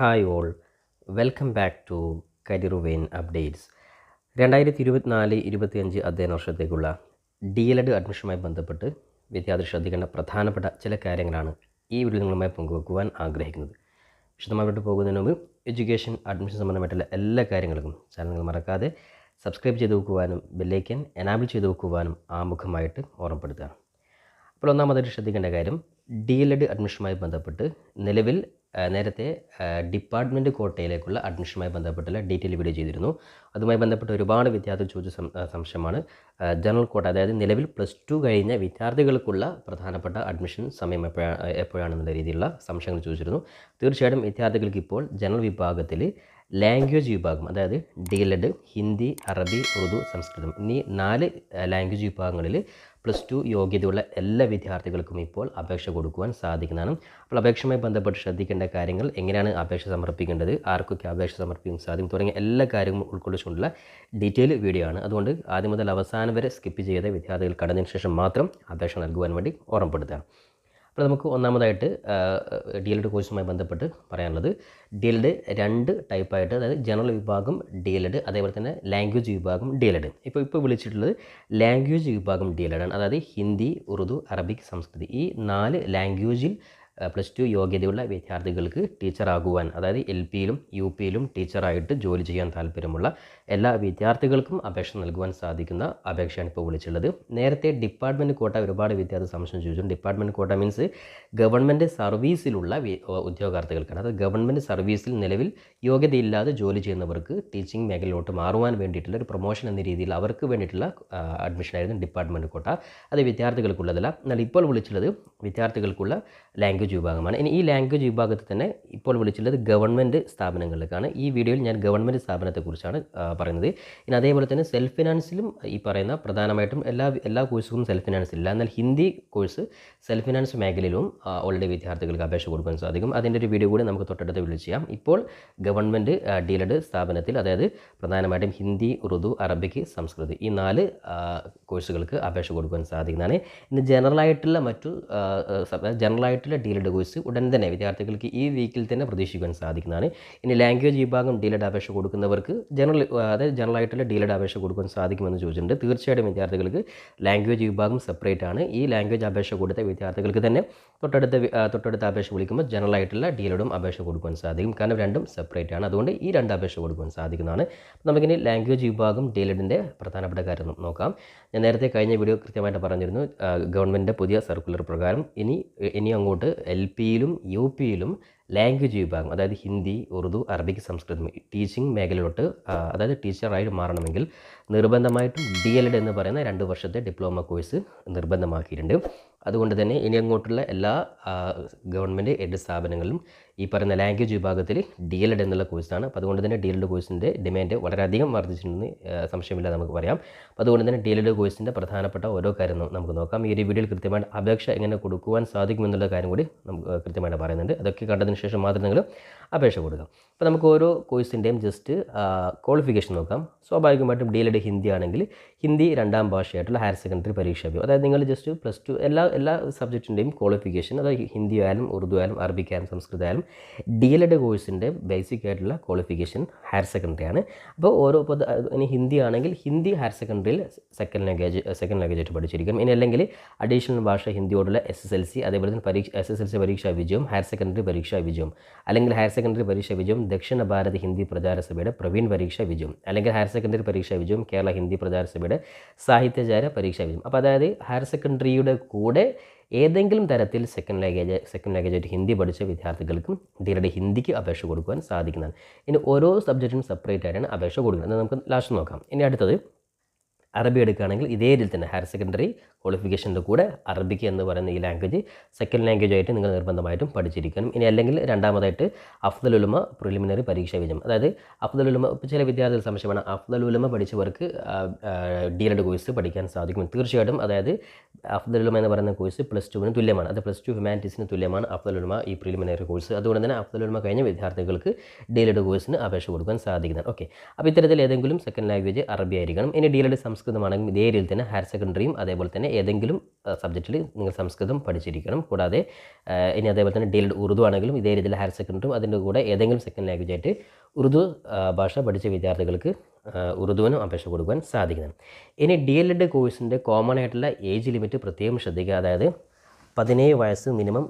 Hi all. Welcome back to career vein updates. രണ്ടായിരത്തി ഇരുപത്തിനാല് ഇരുപത്തിയഞ്ച് അധ്യയന വർഷത്തേക്കുള്ള ഡി എൽ എഡ് അഡ്മിഷനുമായി ബന്ധപ്പെട്ട് വിദ്യാർത്ഥി ശ്രദ്ധിക്കേണ്ട പ്രധാനപ്പെട്ട ചില കാര്യങ്ങളാണ് ഈ വീഡിയോ നിങ്ങളുമായി പങ്കുവെക്കുവാൻ ആഗ്രഹിക്കുന്നത്. വിശദമായിട്ട് പോകുന്നതിന് മുമ്പ് എഡ്യൂക്കേഷൻ അഡ്മിഷൻ സംബന്ധമായിട്ടുള്ള എല്ലാ കാര്യങ്ങൾക്കും ചാനൽ നിങ്ങൾ മറക്കാതെ സബ്സ്ക്രൈബ് ചെയ്ത് വെക്കുവാനും ബെല്ലൈക്കൻ എനാബിൾ ചെയ്ത് വെക്കുവാനും ആമുഖമായിട്ട് ഓർമ്മപ്പെടുത്തുക. അപ്പോൾ ഒന്നാമതായിട്ട് ശ്രദ്ധിക്കേണ്ട കാര്യം ഡി എൽ എഡ് അഡ്മിഷനുമായി ബന്ധപ്പെട്ട് നിലവിൽ നേരത്തെ ഡിപ്പാർട്ട്മെന്റ് കോട്ടയിലേക്കുള്ള അഡ്മിഷനുമായി ബന്ധപ്പെട്ടുള്ള ഡീറ്റെയിൽ വീഡിയോ ചെയ്തിരുന്നു. അതുമായി ബന്ധപ്പെട്ട് ഒരുപാട് വിദ്യാർത്ഥികൾ ചോദിച്ച സംശയമാണ്. ജനറൽ കോട്ട അതായത് നിലവിൽ പ്ലസ് ടു കഴിഞ്ഞ വിദ്യാർത്ഥികൾക്കുള്ള പ്രധാനപ്പെട്ട അഡ്മിഷൻ സമയം എപ്പോഴാണ് എപ്പോഴാണെന്നുള്ള രീതിയിലുള്ള സംശയങ്ങൾ ചോദിച്ചിരുന്നു. തീർച്ചയായിട്ടും വിദ്യാർത്ഥികൾക്ക് ഇപ്പോൾ ജനറൽ വിഭാഗത്തിൽ ലാംഗ്വേജ് വിഭാഗം അതായത് ഡി ഹിന്ദി അറബി ഉറുദു സംസ്കൃതം എന്നീ നാല് ലാംഗ്വേജ് വിഭാഗങ്ങളിൽ പ്ലസ് ടു യോഗ്യതയുള്ള എല്ലാ വിദ്യാർത്ഥികൾക്കും ഇപ്പോൾ അപേക്ഷ കൊടുക്കുവാൻ സാധിക്കുന്നതാണ്. അപ്പോൾ അപേക്ഷയുമായി ബന്ധപ്പെട്ട് ശ്രദ്ധിക്കേണ്ട കാര്യങ്ങൾ എങ്ങനെയാണ് അപേക്ഷ സമർപ്പിക്കേണ്ടത് ആർക്കൊക്കെ അപേക്ഷ സമർപ്പിക്കാൻ സാധിക്കും തുടങ്ങിയ എല്ലാ കാര്യങ്ങളും ഉൾക്കൊള്ളിച്ചുകൊണ്ടുള്ള ഡീറ്റെയിൽ വീഡിയോ ആണ്. അതുകൊണ്ട് ആദ്യം മുതൽ അവസാനം വരെ സ്കിപ്പ് ചെയ്ത വിദ്യാർത്ഥികൾ കടന്നതിന് ശേഷം മാത്രം അപേക്ഷ നൽകുവാൻ വേണ്ടി ഓർമ്മപ്പെടുത്തുകയാണ് അപ്പോൾ നമുക്ക് ഒന്നാമതായിട്ട് ഡി എൽഡ് കോഴ്സുമായി ബന്ധപ്പെട്ട് പറയാനുള്ളത്. ഡി എൽഡ് രണ്ട് ടൈപ്പായിട്ട് അതായത് ജനറൽ വിഭാഗം ഡി എൽഡ് അതേപോലെ തന്നെ ലാംഗ്വേജ് വിഭാഗം ഡി എൽഡ് ഇപ്പോൾ ഇപ്പോൾ വിളിച്ചിട്ടുള്ളത് ലാംഗ്വേജ് വിഭാഗം ഡി എൽഡ് ആണ്. അതായത് ഹിന്ദി ഉറുദു അറബിക് സംസ്കൃതി. ഈ നാല് ലാംഗ്വേജിൽ പ്ലസ് ടു യോഗ്യതയുള്ള വിദ്യാർത്ഥികൾക്ക് ടീച്ചറാകുവാൻ അതായത് എൽ പിയിലും യു പിയിലും ടീച്ചറായിട്ട് ജോലി ചെയ്യാൻ താല്പര്യമുള്ള എല്ലാ വിദ്യാർത്ഥികൾക്കും അപേക്ഷ നൽകുവാൻ സാധിക്കുന്ന അപേക്ഷയാണ് ഇപ്പോൾ വിളിച്ചുള്ളത് നേരത്തെ ഡിപ്പാർട്ട്മെന്റ് കോട്ട ഒരുപാട് വിദ്യാർത്ഥി സംശയം ചോദിച്ചു. ഡിപ്പാർട്ട്മെന്റ് കോട്ട മീൻസ് ഗവൺമെന്റ് സർവീസിലുള്ള ഉദ്യോഗാർത്ഥികൾക്കാണ്. അതായത് ഗവൺമെന്റ് സർവീസിൽ നിലവിൽ യോഗ്യതയില്ലാതെ ജോലി ചെയ്യുന്നവർക്ക് ടീച്ചിങ് മേഖലയിലോട്ട് മാറുവാൻ വേണ്ടിയിട്ടുള്ള ഒരു പ്രൊമോഷൻ എന്ന രീതിയിൽ അവർക്ക് വേണ്ടിയിട്ടുള്ള അഡ്മിഷനായിരുന്നു ഡിപ്പാർട്ട്മെന്റ് കോട്ട. അത് വിദ്യാർത്ഥികൾക്കുള്ളതല്ല. എന്നാൽ ഇപ്പോൾ വിളിച്ചുള്ളത് വിദ്യാർത്ഥികൾക്കുള്ള ലാംഗ്വേജ് വിഭാഗമാണ്. ഇനി ഈ ലാംഗ്വേജ് വിഭാഗത്തിൽ തന്നെ ഇപ്പോൾ വിളിച്ചുള്ളത് ഗവൺമെന്റ് സ്ഥാപനങ്ങളിലേക്കാണ്. ഈ വീഡിയോയിൽ ഞാൻ ഗവൺമെന്റ് സ്ഥാപനത്തെക്കുറിച്ചാണ് പറയുന്നത്. ഇനി അതേപോലെ തന്നെ സെൽഫ് ഫിനാൻസിലും ഈ പറയുന്ന പ്രധാനമായിട്ടും എല്ലാ എല്ലാ കോഴ്സുകളും സെൽഫ് ഫിനാൻസ് ഇല്ല. എന്നാൽ ഹിന്ദി കോഴ്സ് സെൽഫ് ഫിനാൻസ് മേഖലയിലും ഓൾറെഡി വിദ്യാർത്ഥികൾക്ക് അപേക്ഷ കൊടുക്കാൻ സാധിക്കും. അതിന്റെ ഒരു വീഡിയോ കൂടി നമുക്ക് തൊട്ടടുത്ത് വിളിച്ച് ചെയ്യാം. ഇപ്പോൾ ഗവൺമെന്റ് ഡീലഡ് സ്ഥാപനത്തിൽ അതായത് പ്രധാനമായിട്ടും ഹിന്ദി ഉറുദു അറബിക്ക് സംസ്കൃതി ഈ നാല് കോഴ്സുകൾക്ക് അപേക്ഷ കൊടുക്കാൻ സാധിക്കുന്നതാണ്. ഇന്ന് ജനറലായിട്ടുള്ള മറ്റു ജനറലായിട്ടുള്ള ഡീലഡ് കോഴ്സ് ഉടൻ തന്നെ വിദ്യാർത്ഥികൾക്ക് ഈ വീക്കിൽ തന്നെ പ്രതീക്ഷിക്കാൻ സാധിക്കുന്നതാണ്. ഇനി ലാംഗ്വേജ് വിഭാഗം ഡീലഡ് അപേക്ഷ കൊടുക്കുന്നവർക്ക് ജനറൽ അതായത് ജനറലായിട്ടുള്ള ഡീലഡ് അപേക്ഷ കൊടുക്കാൻ സാധിക്കുമെന്ന് ചോദിച്ചിട്ടുണ്ട്. തീർച്ചയായിട്ടും വിദ്യാർത്ഥികൾക്ക് ലാംഗ്വേജ് വിഭാഗം സെപ്പറേറ്റ് ആണ്. ഈ ലാംഗ്വേജ് അപേക്ഷ കൊടുത്ത വിദ്യാർത്ഥികൾക്ക് തന്നെ തൊട്ടടുത്ത തൊട്ടടുത്ത അപേക്ഷ വിളിക്കുമ്പോൾ ജനറൽ ആയിട്ടുള്ള ഡീലഡും അപേക്ഷ കൊടുക്കാൻ സാധിക്കും. കാരണം രണ്ടും സെപ്പറേറ്റ് ആണ്. അതുകൊണ്ട് ഈ രണ്ട് അപേക്ഷ കൊടുക്കാൻ സാധിക്കുന്നതാണ്. നമുക്കിനി ലാംഗ്വേജ് വിഭാഗം ഡീലഡിന്റെ പ്രധാനപ്പെട്ട കാര്യം നോക്കാം. ഞാൻ നേരത്തെ കഴിഞ്ഞ വീഡിയോ കൃത്യമായിട്ട് പറഞ്ഞിരുന്നു ഗവൺമെന്റിന്റെ പുതിയ സർക്കുലർ പ്രകാരം ഇനി ഇനി അങ്ങോട്ട് എൽ പിയിലും യു പിയിലും ലാംഗ്വേജ് വിഭാഗം അതായത് ഹിന്ദി ഉറുദു അറബിക് സംസ്കൃതം ടീച്ചിങ് മേഖലയിലോട്ട് അതായത് ടീച്ചറായിട്ട് മാറണമെങ്കിൽ നിർബന്ധമായിട്ടും ഡി എൽ എഡ് എന്ന് പറയുന്ന രണ്ട് വർഷത്തെ ഡിപ്ലോമ കോഴ്സ് നിർബന്ധമാക്കിയിട്ടുണ്ട്. അതുകൊണ്ട് തന്നെ ഇനി അങ്ങോട്ടുള്ള എല്ലാ ഗവൺമെന്റ് എയ്ഡ് സ്ഥാപനങ്ങളിലും ഈ പറയുന്ന ലാംഗ്വേജ് വിഭാഗത്തിൽ ഡി എൽ എഡ് എന്നുള്ള കോഴ്സാണ് അപ്പോൾ അതുകൊണ്ട് തന്നെ ഡി എൽ എഡ് കോഴ്സിന്റെ ഡിമാൻഡ് വളരെയധികം വർദ്ധിച്ചിട്ടുണ്ടെന്ന് സംശയമില്ല നമുക്ക് പറയാം. അപ്പോൾ അതുകൊണ്ട് തന്നെ ഡി എൽ എഡ് കോഴ്സിന്റെ പ്രധാനപ്പെട്ട ഓരോ കാര്യം ന- നമുക്ക് നോക്കാം. ഈ ഒരു വീഡിയോയിൽ കൃത്യമായിട്ട് അപേക്ഷ എങ്ങനെ കൊടുക്കുവാൻ സാധിക്കുമെന്നുള്ള കാര്യം കൂടി നമുക്ക് കൃത്യമായിട്ട് പറയുന്നുണ്ട്. അതൊക്കെ കണ്ടതിന് ശേഷം മാത്രം നിങ്ങൾ അപേക്ഷ കൊടുക്കാം. അപ്പോൾ നമുക്ക് ഓരോ കോഴ്സിന്റെയും ജസ്റ്റ് ക്വാളിഫിക്കേഷൻ നോക്കാം. സ്വാഭാവികമായിട്ടും ഡി എൽ ഹിന്ദി ആണെങ്കിൽ ഹിന്ദി രണ്ടാം ഭാഷയായിട്ടുള്ള ഹയർ സെക്കൻഡറി പരീക്ഷ അതായത് നിങ്ങൾ ജസ്റ്റ് പ്ലസ് ടു എല്ലാ എല്ലാ സബ്ജക്റ്റിന്റെയും ക്വാളിഫിക്കേഷൻ അതായത് ഹിന്ദി ആയാലും ഉറുദു ആയാലും അറബിക് ആയാലും സംസ്കൃതം ആയാലും ഡി എൽ കോഴ്സിന്റെ ബേസിക് ആയിട്ടുള്ള ക്വാളിഫിക്കേഷൻ ഹയർ സെക്കൻഡറി ആണ്. അപ്പോൾ ഓരോ ഇനി ഹിന്ദി ആണെങ്കിൽ ഹിന്ദി ഹയർ സെക്കൻഡറിയിൽ സെക്കൻഡ് ലാംഗ്വേജ് സെക്കൻഡ് ലാംഗ്വേജ് ആയിട്ട് പഠിച്ചിരിക്കും. ഇനി അല്ലെങ്കിൽ അഡീഷണൽ ഭാഷ ഹിന്ദിയോടുള്ള എസ് എസ് എൽ സി അതേപോലെ തന്നെ പരീക്ഷ എസ് എസ് എൽ സി പരീക്ഷാ വിജയം ഹയർ സെക്കൻഡറി പരീക്ഷാ വിജയം അല്ലെങ്കിൽ ഹയർ സെക്കൻഡറി പരീക്ഷ വിജയം ദക്ഷിണ ഭാരത് ഹിന്ദി പ്രചാര സഭയുടെ പ്രവീൺ പരീക്ഷ വിജയം അല്ലെങ്കിൽ ഹയർ സെക്കൻഡറി പരീക്ഷ വിജയം കേരള ഹിന്ദി പ്രചാര സഭയുടെ സാഹിത്യചാര പരീക്ഷ വിജയം. അപ്പോൾ അതായത് ഹയർ സെക്കൻഡറിയുടെ കൂടെ ഏതെങ്കിലും തരത്തിൽ സെക്കൻഡ് ലാംഗ്വേജ് സെക്കൻഡ് ലാംഗ്വേജ് ആയിട്ട് ഹിന്ദി പഠിച്ച വിദ്യാർത്ഥികൾക്കും ഇന്ത്യയുടെ ഹിന്ദിക്ക് അപേക്ഷ കൊടുക്കുവാൻ സാധിക്കുന്നതാണ്. ഇനി ഓരോ സബ്ജക്റ്റിനും സെപ്പറേറ്റ് ആയിട്ടാണ് അപേക്ഷ കൊടുക്കുന്നത്. നമുക്ക് ലാസ്റ്റ് നോക്കാം. ഇനി അടുത്തത് അറബി എടുക്കുകയാണെങ്കിൽ ഇതേ രീതിയിൽ തന്നെ ഹയർ സെക്കൻഡറി ക്വാളിഫിക്കേഷന്റെ കൂടെ അറബിക്ക് എന്ന് പറയുന്ന ഈ ലാംഗ്വേജ് സെക്കൻഡ് ലാംഗ്വേജ് ആയിട്ട് നിങ്ങൾ നിർബന്ധമായിട്ടും പഠിച്ചിരിക്കണം. ഇനി അല്ലെങ്കിൽ രണ്ടാമതായിട്ട് അഫ്ദൽ ഉലമ പ്രിലിമിനറി പരീക്ഷ വിജയം. അതായത് ഇപ്പോൾ ചില വിദ്യാർത്ഥികൾ സംശയമാണ് അഫ്ദൽ ഉലമ പഠിച്ചവർക്ക് ഡി എഡ് കോഴ്സ് പഠിക്കാൻ സാധിക്കും തീർച്ചയായിട്ടും അതായത് അഫ്ദൽ ഉലമ എന്ന് പറയുന്ന കോഴ്സ് പ്ലസ് ടുവിന് തുല്യമാണ്. അത് പ്ലസ് ടു ഹ്യൂമാനിറ്റീസിന് തുല്യമാണ് അഫ്ദൽ ഉലമ ഈ പ്രിലിമിനറി കോഴ്സ് അതുകൊണ്ട് തന്നെ അഫ്ദൽ ഉലമ കഴിഞ്ഞ വിദ്യാർത്ഥികൾക്ക് ഡി എഡ് കോഴ്സിന് അപേക്ഷ കൊടുക്കാൻ സാധിക്കുന്നതാണ് ഓക്കെ അപ്പോൾ ഇത്തരത്തിൽ ഏതെങ്കിലും സെക്കൻഡ് ലാംഗ്വേജ് അറബി ആയിരിക്കണം. ഇനി ഡി എഡ് സംസ്കൃതമാണെങ്കിൽ ഇതേ രീതിയിൽ തന്നെ ഹയർ സെക്കൻഡറിയും അതേപോലെ തന്നെ ഏതെങ്കിലും സബ്ജക്റ്റിൽ നിങ്ങൾ സംസ്കൃതം പഠിച്ചിരിക്കണം. കൂടാതെ ഇനി അതേപോലെ തന്നെ ഡീൽഡ് ഉറുദു ആണെങ്കിലും ഇതേ രീതിയിൽ ഹയർ സെക്കൻഡറിയും അതിന്റെ കൂടെ ഏതെങ്കിലും സെക്കൻഡ് ലാംഗ്വേജ് ആയിട്ട് ഉറുദു ഭാഷ പഠിച്ച വിദ്യാർത്ഥികൾക്ക് ഉറുദുവിനും അപേക്ഷ കൊടുക്കുവാൻ സാധിക്കുന്നതാണ്. ഇനി ഡി എൽ എഡ് കോഴ്സിന്റെ കോമൺ ആയിട്ടുള്ള ഏജ് ലിമിറ്റ് പ്രത്യേകം ശ്രദ്ധിക്കുക. അതായത് പതിനേഴ് വയസ്സ് മിനിമം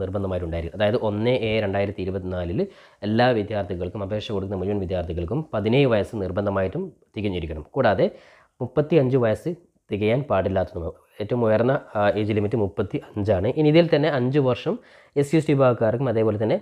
നിർബന്ധമായിട്ടുണ്ടായിരിക്കും. അതായത് ഒന്ന് ഏ രണ്ടായിരത്തി ഇരുപത്തിനാലിൽ എല്ലാ വിദ്യാർത്ഥികൾക്കും അപേക്ഷ കൊടുക്കുന്ന മുഴുവൻ വിദ്യാർത്ഥികൾക്കും പതിനേഴ് വയസ്സ് നിർബന്ധമായിട്ടും തികഞ്ഞിരിക്കണം. കൂടാതെ മുപ്പത്തി അഞ്ച് വയസ്സ് തികയാൻ പാടില്ലാത്തതും ഏറ്റവും ഉയർന്ന ഏജ് ലിമിറ്റ് മുപ്പത്തി അഞ്ചാണ് ഇനി ഇതിൽ തന്നെ അഞ്ച് വർഷം എസ് സി എസ് ടി വിഭാഗക്കാർക്കും അതേപോലെ തന്നെ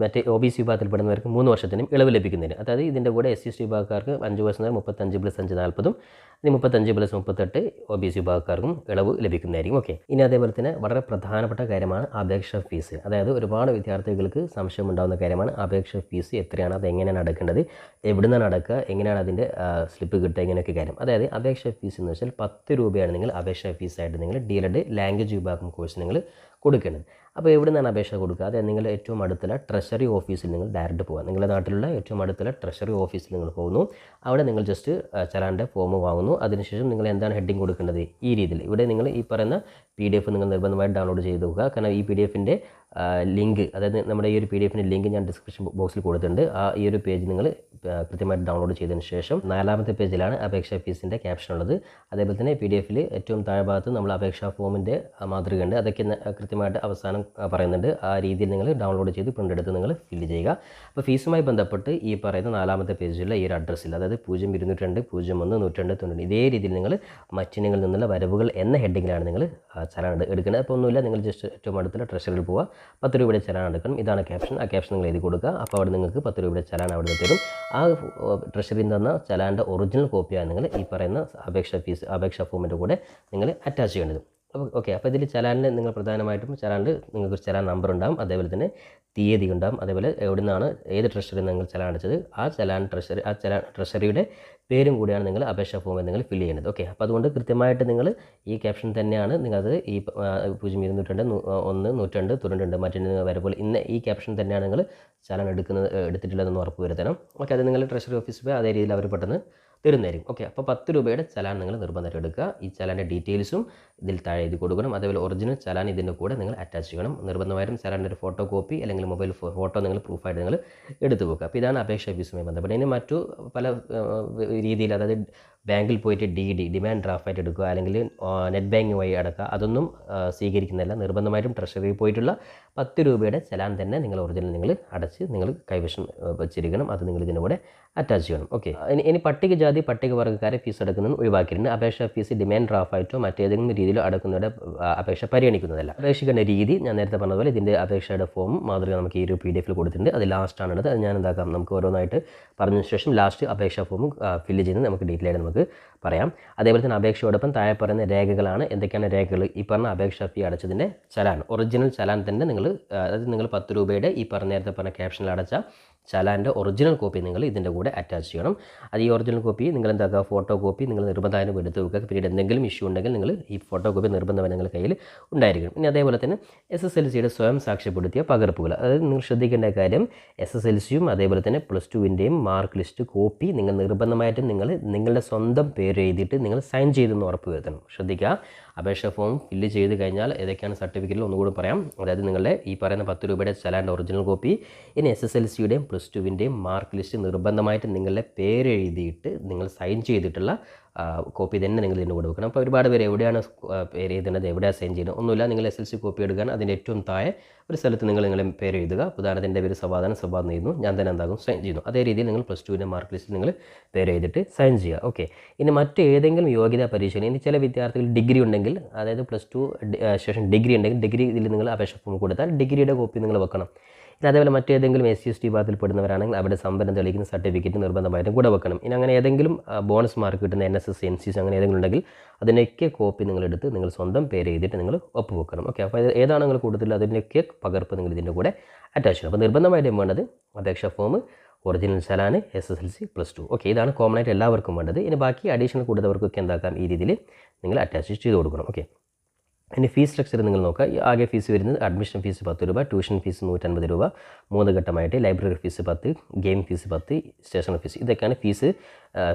മറ്റേ ഒ ബി സി വിഭാഗത്തിൽപ്പെടുന്നവർക്ക് മൂന്ന് വർഷത്തിനും ഇളവ് ലഭിക്കുന്നതിന്. അതായത് ഇതിന്റെ കൂടെ എസ് സി എസ് ടി വിഭാഗക്കാർക്ക് അഞ്ച് വർഷം മുതൽ മുപ്പത്തഞ്ച് പ്ലസ് അഞ്ച് നാൽപ്പതും ഇനി മുപ്പത്തഞ്ച് പ്ലസ് മുപ്പത്തെട്ട് ഒ ബി സി വിഭാഗക്കാർക്കും ഇളവ് ലഭിക്കുന്നതായിരിക്കും. ഓക്കെ ഇനി അതേപോലെ തന്നെ വളരെ പ്രധാനപ്പെട്ട കാര്യമാണ് അപേക്ഷ ഫീസ് അതായത് ഒരുപാട് വിദ്യാർത്ഥികൾക്ക് സംശയം ഉണ്ടാകുന്ന കാര്യമാണ് അപേക്ഷ ഫീസ് എത്രയാണ് അത് എങ്ങനെയാണ് അടക്കേണ്ടത് എവിടെ നിന്നാണ് അടക്കുക എങ്ങനെയാണ് അതിന്റെ സ്ലിപ്പ് കിട്ടുക ഇങ്ങനെയൊക്കെ കാര്യം. അതായത് അപേക്ഷ ഫീസ് എന്ന് വെച്ചാൽ പത്ത് രൂപയാണ് നിങ്ങൾ അപേക്ഷ ഫീസായിട്ട് നിങ്ങൾ ഡി എൽ ലാംഗ്വേജ് വിഭാഗം കോഴ്സ് നിങ്ങൾ കൊടുക്കേണ്ടത്. അപ്പോൾ എവിടെ നിന്നാണ് അപേക്ഷ കൊടുക്കുക? അതായത് നിങ്ങൾ ഏറ്റവും അടുത്തുള്ള ട്രഷറി ഓഫീസിൽ നിങ്ങൾ ഡയറക്റ്റ് പോകുക നിങ്ങളുടെ നാട്ടിലുള്ള ഏറ്റവും അടുത്തുള്ള ട്രഷറി ഓഫീസിൽ നിങ്ങൾ പോകുന്നു. അവിടെ നിങ്ങൾ ജസ്റ്റ് ചലാന്റെ ഫോം വാങ്ങുന്നു. അതിനുശേഷം നിങ്ങൾ എന്താണ് ഹെഡിങ് കൊടുക്കേണ്ടത്? ഈ രീതിയിൽ. ഇവിടെ നിങ്ങൾ ഈ പറയുന്ന പി ഡി എഫ് നിങ്ങൾ നിർബന്ധമായിട്ട് ഡൗൺലോഡ് ചെയ്ത് നോക്കുക. കാരണം ഈ പി ഡി എഫിന്റെ ലിങ്ക് അതായത് നമ്മുടെ ഈ ഒരു പി ഡി എഫിന്റെ ലിങ്ക് ഞാൻ ഡിസ്ക്രിപ്ഷൻ ബോക്സിൽ കൊടുത്തിട്ടുണ്ട്. ആ ഈ ഒരു പേജ് നിങ്ങൾ കൃത്യമായിട്ട് ഡൗൺലോഡ് ചെയ്തതിന് ശേഷം നാലാമത്തെ പേജിലാണ് അപേക്ഷാ ഫീസിന്റെ ക്യാപ്ഷൻ ഉള്ളത്. അതേപോലെ തന്നെ പി ഡി എഫിൽ ഏറ്റവും താഴ്ഭാഗത്ത് നമ്മൾ അപേക്ഷാ ഫോമിന്റെ മാതൃകയുണ്ട്. അതൊക്കെ കൃത്യമായിട്ട് അവസാനം പറയുന്നുണ്ട്. ആ രീതിയിൽ നിങ്ങൾ ഡൗൺലോഡ് ചെയ്ത് പ്രിന്റ് എടുത്ത് നിങ്ങൾ ഫില്ല് ചെയ്യുക. അപ്പോൾ ഫീസുമായി ബന്ധപ്പെട്ട് ഈ പറയുന്ന നാലാമത്തെ പേജിലുള്ള ഈ ഒരു അഡ്രസ്സിൽ അതായത് പൂജ്യം ഇരുന്നൂറ്റി രണ്ട് പൂജ്യം ഒന്ന് നൂറ്റിരണ്ട് തൊണ്ണൂറ് ഇതേ രീതിയിൽ നിങ്ങൾ മറ്റിനങ്ങളിൽ നിന്നുള്ള വരവുകൾ എന്ന ഹെഡിങ്ങിലാണ് നിങ്ങൾ എടു- എടുക്കുന്നത്. അപ്പോൾ ഒന്നുമില്ല നിങ്ങൾ ജസ്റ്റ് ഏറ്റവും അടുത്തുള്ള ട്രഷറിൽ പോവുക. പത്ത് രൂപയുടെ ചലാൻ എടുക്കണം. ഇതാണ് ക്യാപ്ഷൻ ആ ക്യാപ്ഷൻ നിങ്ങൾ എഴുതി കൊടുക്കുക. അപ്പോൾ അവിടെ നിങ്ങൾക്ക് പത്ത് രൂപയുടെ ചലാൻ അവിടെ തരും. ട്രഷറിയിൽ തന്ന ചലാന്റെ ഒറിജിനൽ കോപ്പിയാണ് നിങ്ങൾ ഈ പറയുന്ന അപേക്ഷ ഫീസ് അപേക്ഷാ ഫോമിന്റെ കൂടെ നിങ്ങൾ അറ്റാച്ച് ചെയ്യേണ്ടത്. അപ്പോൾ ഓക്കെ അപ്പോൾ ഇതിൽ ചലാനിൽ നിങ്ങൾ പ്രധാനമായിട്ടും ചലാനിൽ നിങ്ങൾക്ക് ചലാൻ നമ്പർ ഉണ്ടാകും അതേപോലെ തന്നെ തീയതി ഉണ്ടാകും അതേപോലെ എവിടെ നിന്നാണ് ഏത് ട്രഷറി നിങ്ങൾ ചലാൻ ആ ചലാൻ ട്രഷറി ആ ചലാൻ ട്രഷറിയുടെ പേരും കൂടിയാണ് നിങ്ങൾ അപേക്ഷാ ഫോമിൽ നിങ്ങൾ ഫില്ല് ചെയ്യേണ്ടത്. ഓക്കെ അപ്പോൾ അതുകൊണ്ട് കൃത്യമായിട്ട് നിങ്ങൾ ഈ ക്യാപ്ഷൻ തന്നെയാണ് നിങ്ങളത് ഈ പൂജ്യം ഇരുന്നൂറ്റണ്ട് ഒന്ന് നൂറ്റണ്ട് തൊണ്ണൂറ്റണ്ട് വരെ പോലെ ഇന്ന് ഈ ക്യാപ്ഷൻ തന്നെയാണ് നിങ്ങൾ ചലാൻ എടുക്കുന്നത് എടുത്തിട്ടുള്ളതെന്ന് ഉറപ്പ് വരുത്തണം. ഓക്കെ അത് നിങ്ങൾ ട്രഷറി ഓഫീസിൽ പോയി അതേ രീതിയിൽ അവർ പെട്ടെന്ന് തരുന്നതായിരിക്കും. ഓക്കെ അപ്പോൾ പത്ത് രൂപയുടെ ചലാൻ നിങ്ങൾ നിർബന്ധമായിട്ട് എടുക്കുക. ഈ ചലാന്റെ ഡീറ്റെയിൽസും ഇതിൽ താഴെ എഴുതി കൊടുക്കണം. അതേപോലെ ഒറിജിനൽ ചലാൻ ഇതിന്റെ കൂടെ നിങ്ങൾ അറ്റാച്ച് ചെയ്യണം. നിർബന്ധമായിട്ടും ചലാന്റെ ഒരു ഫോട്ടോ കോപ്പി അല്ലെങ്കിൽ മൊബൈൽ ഫോട്ടോ നിങ്ങൾ പ്രൂഫായിട്ട് നിങ്ങൾ എടുത്തു വെക്കുക. അപ്പോൾ ഇതാണ് അപേക്ഷ ഫീസുമായി ബന്ധപ്പെട്ട് ഇനി മറ്റു പല രീതിയിൽ അതായത് ബാങ്കിൽ പോയിട്ട് ഡി ഡി ഡിമാൻഡ് ഡ്രാഫ്റ്റായിട്ട് എടുക്കുക അല്ലെങ്കിൽ നെറ്റ് ബാങ്കിങ് വഴി അടക്കുക അതൊന്നും സ്വീകരിക്കുന്നില്ല നിർബന്ധമായിട്ടും ട്രഷറിയിൽ പോയിട്ടുള്ള പത്ത് രൂപയുടെ ചലാൻ തന്നെ നിങ്ങൾ ഒറിജിനൽ നിങ്ങൾ അടച്ച് നിങ്ങൾ കൈവശം വച്ചിരിക്കണം. അത് നിങ്ങൾ ഇതിന്റെ കൂടെ അറ്റാച്ച് ചെയ്യണം. ഓക്കെ ഇനി പട്ടികജാതി പട്ടികവർഗക്കാരെ ഫീസ് അടക്കുന്നത് ഒഴിവാക്കിയിട്ടുണ്ട്. അപേക്ഷ ഫീസ് ഡിമാൻഡ് ഡ്രാഫ്റ്റായിട്ടോ മറ്റേതെങ്കിലും രീതിയിലോ അടക്കുന്നവരുടെ അപേക്ഷ പരിഗണിക്കുന്നതല്ല. അപേക്ഷിക്കേണ്ട രീതി ഞാൻ നേരത്തെ പറഞ്ഞതുപോലെ ഇതിന്റെ അപേക്ഷയുടെ ഫോം മാതൃക നമുക്ക് ഈ ഒരു പി ഡി എഫിൽ കൊടുത്തിട്ടുണ്ട്. അത് ലാസ്റ്റ് ആണ് അത് ഞാൻ എന്താക്കാം? നമുക്ക് ഓരോന്നായിട്ട് പറഞ്ഞതിന് ശേഷം ലാസ്റ്റ് അപേക്ഷാ ഫോം ഫില്ല് ചെയ്യുന്നത് നമുക്ക് ഡീറ്റെയിൽ ആയിട്ട് നമുക്ക് പറയാം. അതേപോലെ തന്നെ അപേക്ഷയോടൊപ്പം താഴെ പറയുന്ന രേഖകളാണ്. എന്തൊക്കെയാണ് രേഖകൾ? ഈ പറഞ്ഞ അപേക്ഷാ ഫീ അടച്ചതിന്റെ ചലാൻ ഒറിജിനൽ ചലാൻ തന്നെ നിങ്ങൾ അതായത് നിങ്ങൾ പത്ത് രൂപയുടെ ഈ പറഞ്ഞ നേരത്തെ പറഞ്ഞ ക്യാപ്ഷനിൽ അടച്ച ചലാന്റെ ഒറിജിനൽ കോപ്പി നിങ്ങൾ ഇതിന്റെ കൂടെ അറ്റാച്ച് ചെയ്യണം. അത് ഈ ഒറിജിനൽ കോപ്പി നിങ്ങൾ എന്താക്കുക? ഫോട്ടോ കോപ്പി നിങ്ങൾ നിർബന്ധമായും എടുത്ത് വെക്കുക. പിന്നീട് എന്തെങ്കിലും ഇഷ്യൂ ഉണ്ടെങ്കിൽ നിങ്ങൾ ഈ ഫോട്ടോ കോപ്പി നിർബന്ധമായി നിങ്ങൾ കയ്യിൽ ഉണ്ടായിരിക്കും ഇനി അതേപോലെ തന്നെ എസ് എസ് എൽ സിയുടെ സ്വയം സാക്ഷ്യപ്പെടുത്തിയ പകർപ്പുകൾ. അതായത് നിങ്ങൾ ശ്രദ്ധിക്കേണ്ട കാര്യം എസ് എസ് എൽ സിയും അതേപോലെ തന്നെ പ്ലസ് ടുവിന്റെയും മാർക്ക് ലിസ്റ്റ് കോപ്പി നിങ്ങൾ നിർബന്ധമായിട്ടും നിങ്ങൾ നിങ്ങളുടെ സ്വന്തം പേര് എഴുതിയിട്ട് നിങ്ങൾ സൈൻ ചെയ്തെന്ന് ഉറപ്പ് വരുത്തണം. ശ്രദ്ധിക്കുക. അപേക്ഷ ഫോം ഫില്ല് ചെയ്ത് കഴിഞ്ഞാൽ ഏതൊക്കെയാണ് സർട്ടിഫിക്കറ്റിൽ ഒന്നുകൂടി പറയാം. അതായത് നിങ്ങളുടെ ഈ പറയുന്ന പത്ത് രൂപയുടെ ചലാന്റെ ഒറിജിനൽ കോപ്പി ഇനി എസ് എസ് എൽ സിയുടെയും പ്ലസ് ടുവിന്റെയും മാർക്ക് ലിസ്റ്റ് നിർബന്ധമായിട്ട് നിങ്ങളുടെ പേര് എഴുതിയിട്ട് നിങ്ങൾ സൈൻ ചെയ്തിട്ടുള്ള കോപ്പി തന്നെ നിങ്ങൾ ഇതിന് കൊടുക്കണം അപ്പോൾ ഒരുപാട് പേര് എവിടെയാണ് പേര് എഴുതുന്നത് എവിടെയാണ് സൈൻ ചെയ്യുന്നത് ഒന്നുമില്ല. നിങ്ങൾ എസ് എൽ സി കോപ്പി എടുക്കാൻ അതിന്റെ ഏറ്റവും താഴെ ഒരു സ്ഥലത്ത് നിങ്ങൾ നിങ്ങളുടെ പേര് എഴുതുക. ഉദാഹരണത്തിന്റെ പേര് സമാധാനം സമാധാനം ചെയ്യുന്നു ഞാൻ തന്നെ എന്താകും സൈൻ ചെയ്യുന്നു. അതേ രീതിയിൽ നിങ്ങൾ പ്ലസ് ടുവിന്റെ മാർക്ക് ലിസ്റ്റിൽ നിങ്ങൾ പേര് എഴുതിയിട്ട് സൈൻ ചെയ്യുക. ഓക്കെ ഇനി മറ്റേതെങ്കിലും യോഗ്യതാ പരീക്ഷയിൽ ഇനി ചില വിദ്യാർത്ഥികൾ ഡിഗ്രി ഉണ്ടെങ്കിൽ അതായത് പ്ലസ് ടു ശേഷം ഡിഗ്രി ഉണ്ടെങ്കിൽ ഡിഗ്രി ഇതിൽ നിങ്ങൾ അപേക്ഷ ഫോം കൊടുത്താൽ ഡിഗ്രിയുടെ കോപ്പി നിങ്ങൾ വെക്കണം. ഇനി അതേപോലെ മറ്റേതെങ്കിലും എസ് സി എസ് ടി വിഭാഗത്തിൽപ്പെടുന്നവരാണെങ്കിൽ അവിടെ സംവരണം തെളിയിക്കുന്ന സർട്ടിഫിക്കറ്റ് നിർബന്ധമായിട്ടും കൂടെ വെക്കണം. ഇനി അങ്ങനെ ഏതെങ്കിലും ബോണസ് മാർക്ക് കിട്ടുന്ന N S S N C S അങ്ങനെ ഏതെങ്കിലും ഉണ്ടെങ്കിൽ അതിനൊക്കെ കോപ്പി നിങ്ങളെടുത്ത് നിങ്ങൾ സ്വന്തം പേര് ചെയ്തിട്ട് നിങ്ങൾ ഒപ്പ് വെക്കണം ഓക്കെ അപ്പോൾ ഏതാണ് നിങ്ങൾ കൂടുതൽ അതിന്റെയൊക്കെ പകർപ്പ് നിങ്ങൾ ഇതിന്റെ കൂടെ അറ്റാച്ച് ചെയ്യണം. അപ്പോൾ നിർബന്ധമായിട്ടും വേണ്ടത് അപേക്ഷാ form original ചലാന് S S L C plus two okay ഇതാണ് കോമൺ ആയിട്ട് എല്ലാവർക്കും വേണ്ടത്. ഇനി ബാക്കി അഡീഷണൽ കൂടുതലവർക്കൊക്കെ എന്താക്കാം? ഈ രീതിയിൽ നിങ്ങൾ അറ്റാച്ച് ചെയ്ത് കൊടുക്കണം. ഓക്കെ ഇനി ഫീസ് സ്ട്രക്ചർ നിങ്ങൾ നോക്കുക. ആകെ ഫീസ് വരുന്നത് അഡ്മിഷൻ ഫീസ് പത്ത് രൂപ ട്യൂഷൻ ഫീസ് നൂറ്റൻപത് രൂപ മൂന്ന് ഘട്ടമായിട്ട് ലൈബ്രറി ഫീസ് പത്ത് ഗെയിം ഫീസ് പത്ത് സ്റ്റേഷണറി ഫീസ് ഇതൊക്കെയാണ് ഫീസ്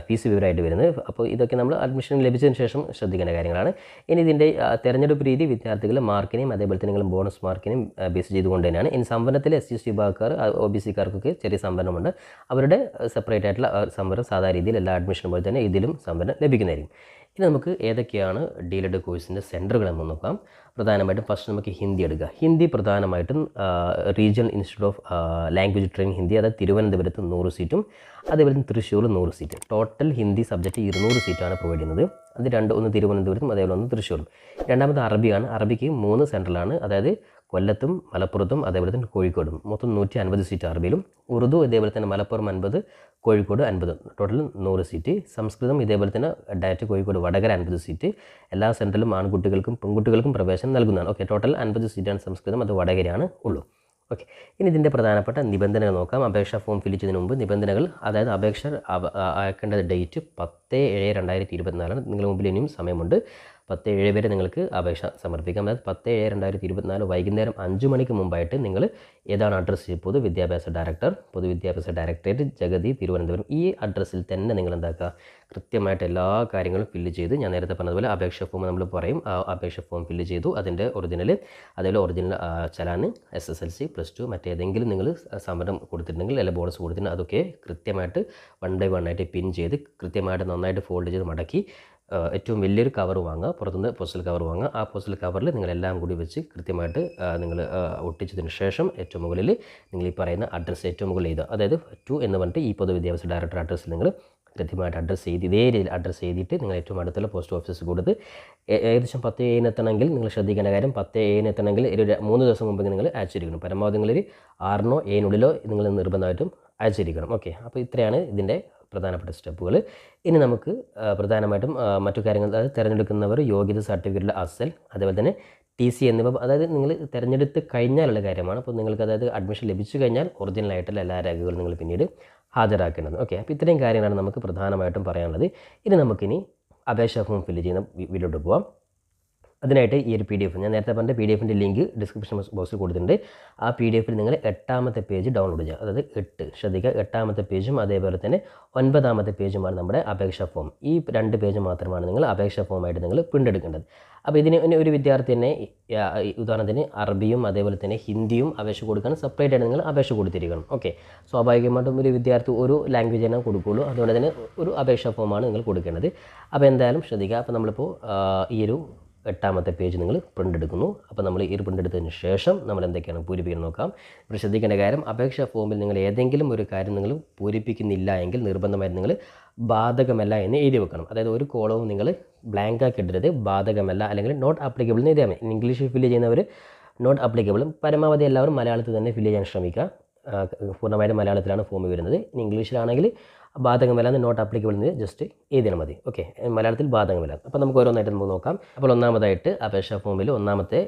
ഫീസ് വിവരമായിട്ട് വരുന്നത്. അപ്പോൾ ഇതൊക്കെ നമ്മൾ അഡ്മിഷൻ ലഭിച്ചതിന് ശേഷം ശ്രദ്ധിക്കേണ്ട കാര്യങ്ങളാണ്. ഇനി ഇതിന്റെ തിരഞ്ഞെടുപ്പ് രീതി വിദ്യാർത്ഥികൾ മാർക്കിനെയും അതേപോലെ തന്നെ നിങ്ങൾ ബോണസ് മാർക്കിനെയും ബേസ് ചെയ്തുകൊണ്ട് തന്നെയാണ്. ഇനി സംവരണത്തിൽ എസ് സി എസ് ടി വിഭാഗക്കാർ ഒ ബി സിക്കാർക്കൊക്കെ ചെറിയ സംവരണമുണ്ട്. അവരുടെ സെപ്പറേറ്റ് ആയിട്ടുള്ള സംവരണം സാധാരണ രീതിയിൽ എല്ലാ അഡ്മിഷനും പോലെ തന്നെ ഇതിലും സംവരണം ലഭിക്കുന്നതായിരിക്കും. ഇനി നമുക്ക് ഏതൊക്കെയാണ് ഡീലഡ് കോഴ്സിന്റെ സെന്ററുകൾ എന്ന് നോക്കാം. പ്രധാനമായിട്ടും ഫസ്റ്റ് നമുക്ക് ഹിന്ദി എടുക്കുക. ഹിന്ദി പ്രധാനമായിട്ടും regional institute of language training Hindi അതായത് തിരുവനന്തപുരത്ത് നൂറ് സീറ്റും അതേപോലെ തൃശ്ശൂർ നൂറ് സീറ്റ്. ടോട്ടൽ ഹിന്ദി സബ്ജക്റ്റ് ഇരുന്നൂറ് സീറ്റാണ് പ്രൊവൈഡ് ചെയ്യുന്നത്. അത് രണ്ട് ഒന്ന് തിരുവനന്തപുരത്തും അതേപോലെ ഒന്ന് തൃശ്ശൂരും. രണ്ടാമത് അറബിയാണ്. അറബിക്ക് മൂന്ന് സെൻട്രലാണ് അതായത് കൊല്ലത്തും മലപ്പുറത്തും അതേപോലെ തന്നെ കോഴിക്കോടും. മൊത്തം നൂറ്റി അൻപത് സീറ്റ് അറബിയിലും ഉറുദു ഇതേപോലെ തന്നെ മലപ്പുറം അൻപത് കോഴിക്കോട് അൻപത്. ടോട്ടൽ നൂറ് സീറ്റ് സംസ്കൃതം ഇതേപോലെ തന്നെ ഡയറക്റ്റ് കോഴിക്കോട് വടകര അൻപത് സീറ്റ് എല്ലാ സെന്ററിലും ആൺകുട്ടികൾക്കും പെൺകുട്ടികൾക്കും പ്രവേശനം നൽകുന്നതാണ്. ഓക്കെ ടോട്ടൽ അൻപത് സീറ്റാണ് സംസ്കൃതം. അത് വടകരയാണ് ഉള്ളൂ. ഓക്കെ ഇനി ഇതിന്റെ പ്രധാനപ്പെട്ട നിബന്ധനകൾ നോക്കാം. അപേക്ഷ ഫോം ഫില്ല് ചെയ്യുന്നതിന് മുമ്പ് നിബന്ധനകൾ അതായത് അപേക്ഷ അയക്കേണ്ട ഡേറ്റ് പത്ത് ഏഴ് രണ്ടായിരത്തി ഇരുപത്തിനാലാണ്. നിങ്ങളുടെ മുമ്പിൽ ഇനിയും സമയമുണ്ട്. പത്ത് ഏഴ് വരെ നിങ്ങൾക്ക് അപേക്ഷ സമർപ്പിക്കാം. അതായത് പത്ത് ഏഴ് രണ്ടായിരത്തി ഇരുപത്തിനാല് വൈകുന്നേരം അഞ്ച് മണിക്ക് മുമ്പായിട്ട് നിങ്ങൾ ഏതാണ് അഡ്രസ്സ് പൊതുവിദ്യാഭ്യാസ ഡയറക്ടർ പൊതുവിദ്യാഭ്യാസ ഡയറക്ടറേറ്റ് ജഗതി തിരുവനന്തപുരം ഈ അഡ്രസ്സിൽ തന്നെ നിങ്ങൾ എന്താക്കുക? കൃത്യമായിട്ട് എല്ലാ കാര്യങ്ങളും ഫില്ല് ചെയ്ത് ഞാൻ നേരത്തെ പറഞ്ഞതുപോലെ അപേക്ഷ ഫോം നമ്മൾ പറയും. ആ അപേക്ഷ ഫോം ഫില്ല് ചെയ്തു. അതിന്റെ ഒറിജിനൽ അതേപോലെ original ചലാന് S S L C plus two മറ്റേതെങ്കിലും നിങ്ങൾ സമരം കൊടുത്തിട്ടുണ്ടെങ്കിൽ അല്ലെങ്കിൽ ബോണസ് കൊടുത്തിട്ടുണ്ടെങ്കിൽ അതൊക്കെ കൃത്യമായിട്ട് വൺ ബൈ വൺ ആയിട്ട് പിൻ ചെയ്ത് കൃത്യമായിട്ട് നന്നായിട്ട് ഫോൾഡ് ചെയ്ത് മടക്കി ഏറ്റവും വലിയൊരു കവർ വാങ്ങുക പുറത്തുനിന്ന് പോസ്റ്റൽ കവർ വാങ്ങുക. ആ പോസ്റ്റൽ കവറിൽ നിങ്ങളെല്ലാം കൂടി വെച്ച് കൃത്യമായിട്ട് നിങ്ങൾ ഒട്ടിച്ചതിന് ശേഷം ഏറ്റവും മുകളിൽ നിങ്ങൾ ഈ പറയുന്ന അഡ്രസ്സ് ഏറ്റവും മുകളിൽ എഴുതുക. അതായത് ടു എന്ന് പറഞ്ഞിട്ട് ഈ പൊതുവിദ്യാഭ്യാസ ഡയറക്ടർ അഡ്രസ്സ് നിങ്ങൾ കൃത്യമായിട്ട് അഡ്രസ്സ് ചെയ്ത് ഇതേ രീതിയിൽ അഡ്രസ്സ് ചെയ്തിട്ട് നിങ്ങൾ ഏറ്റവും അടുത്തുള്ള പോസ്റ്റ് ഓഫീസ് കൊടുത്ത് ഏകദേശം പത്ത് ഏഴിന് എത്തണമെങ്കിൽ നിങ്ങൾ ശ്രദ്ധിക്കേണ്ട കാര്യം പത്ത് ഏഴിന് എത്തണമെങ്കിൽ ഒരു മൂന്ന് ദിവസം മുമ്പ് നിങ്ങൾ അയച്ചിരിക്കണം. പരമാവധി നിങ്ങളൊരു ആറിനോ ഏഴിനുള്ളിലോ നിങ്ങൾ നിർബന്ധമായിട്ടും അയച്ചിരിക്കണം. ഓക്കെ അപ്പോൾ ഇത്രയാണ് ഇതിന്റെ പ്രധാനപ്പെട്ട സ്റ്റെപ്പുകൾ ഇനി നമുക്ക് പ്രധാനമായിട്ടും മറ്റു കാര്യങ്ങൾ അതായത് തിരഞ്ഞെടുക്കുന്നവർ യോഗ്യത സർട്ടിഫിക്കറ്റിലെ അസൽ അതേപോലെ തന്നെ ടി സി എന്നിവ അതായത് നിങ്ങൾ തിരഞ്ഞെടുത്ത് കഴിഞ്ഞാലുള്ള കാര്യമാണ്. അപ്പോൾ നിങ്ങൾക്ക് അതായത് അഡ്മിഷൻ ലഭിച്ചു കഴിഞ്ഞാൽ ഒറിജിനൽ ആയിട്ടുള്ള എല്ലാ രേഖകളും നിങ്ങൾ പിന്നീട് ഹാജരാക്കേണ്ടത് ഓക്കെ അപ്പോൾ ഇത്രയും കാര്യങ്ങളാണ് നമുക്ക് പ്രധാനമായിട്ടും പറയാനുള്ളത്. ഇനി നമുക്കിനി അപേക്ഷാ ഫോം ഫില്ല് ചെയ്യുന്ന വീഡിയോട്ട് പോവാം. അതിനായിട്ട് ഈ ഒരു പി ഡി എഫ് ഞാൻ നേരത്തെ പറഞ്ഞ പി ഡി എഫിന്റെ ലിങ്ക് ഡിസ്ക്രിപ്ഷൻ ബോക്സിൽ കൊടുത്തിട്ടുണ്ട്. ആ പി ഡി എഫിൽ നിങ്ങൾ എട്ടാമത്തെ പേജ് ഡൗൺലോഡ് ചെയ്യുക. അതായത് എട്ട് ശ്രദ്ധിക്കുക എട്ടാമത്തെ പേജും അതേപോലെ തന്നെ ഒൻപതാമത്തെ പേജുമാണ് നമ്മുടെ അപേക്ഷാ ഫോം ഈ രണ്ട് പേജ് മാത്രമാണ് നിങ്ങൾ അപേക്ഷാ ഫോമായിട്ട് നിങ്ങൾ പ്രിന്റ് എടുക്കേണ്ടത്. അപ്പോൾ ഇതിന് ഒരു വിദ്യാർത്ഥി തന്നെ ഉദാഹരണത്തിന് അറബിയും അതേപോലെ തന്നെ ഹിന്ദിയും അപേക്ഷ കൊടുക്കാൻ സെപ്പറേറ്റ് ആയിട്ട് നിങ്ങൾ അപേക്ഷ കൊടുത്തിരിക്കണം. ഓക്കെ സ്വാഭാവികമായിട്ടും ഒരു വിദ്യാർത്ഥി ഒരു ലാംഗ്വേജ് തന്നെ കൊടുക്കുകയുള്ളൂ. അതുകൊണ്ട് തന്നെ ഒരു അപേക്ഷാ ഫോമാണ് നിങ്ങൾ കൊടുക്കേണ്ടത്. അപ്പോൾ എന്തായാലും ശ്രദ്ധിക്കുക. അപ്പോൾ നമ്മളിപ്പോൾ ഈ ഒരു എട്ടാമത്തെ പേജ് നിങ്ങൾ പ്രിന്റ് എടുക്കുന്നു. അപ്പോൾ നമ്മൾ ഈ പ്രിന്റ് എടുത്തതിന് ശേഷം നമ്മൾ എന്തൊക്കെയാണ് പൂരിപ്പിക്കുന്നത് നോക്കാം. ഇവിടെ ശ്രദ്ധിക്കേണ്ട കാര്യം അപേക്ഷാ ഫോമിൽ നിങ്ങൾ ഏതെങ്കിലും ഒരു കാര്യം നിങ്ങൾ പൂരിപ്പിക്കുന്നില്ല എങ്കിൽ നിർബന്ധമായിട്ട് നിങ്ങൾ ബാധകമല്ല എന്ന് എഴുതി വെക്കണം. അതായത് ഒരു കോളവും നിങ്ങൾ ബ്ലാങ്ക് ആക്കി ഇടരുത്. ബാധകമല്ല അല്ലെങ്കിൽ നോട്ട് ആപ്ലിക്കബിൾ എന്ന് എഴുതിയാൽ മതി. ഇംഗ്ലീഷിൽ ഫില്ല് ചെയ്യുന്നവർ നോട്ട് ആപ്ലിക്കബിളും പരമാവധി എല്ലാവരും മലയാളത്തിൽ തന്നെ ഫില്ല് ചെയ്യാൻ ശ്രമിക്കുക. പൂർണമായിട്ടും മലയാളത്തിലാണ് ഫോം വരുന്നത്. ഇനി ഇംഗ്ലീഷിലാണെങ്കിൽ ബാധകമല്ല എന്ന് നോട്ട് ആപ്ലിക്കബിൾ എന്ന് ജസ്റ്റ് എഴുതിയാൽ മതി. ഓക്കെ മലയാളത്തിൽ ബാധകമല്ല. അപ്പോൾ നമുക്ക് ഓരോന്നായിട്ട് നമുക്ക് നോക്കാം. അപ്പോൾ ഒന്നാമതായിട്ട് അപേക്ഷാ ഫോമിൽ ഒന്നാമത്തെ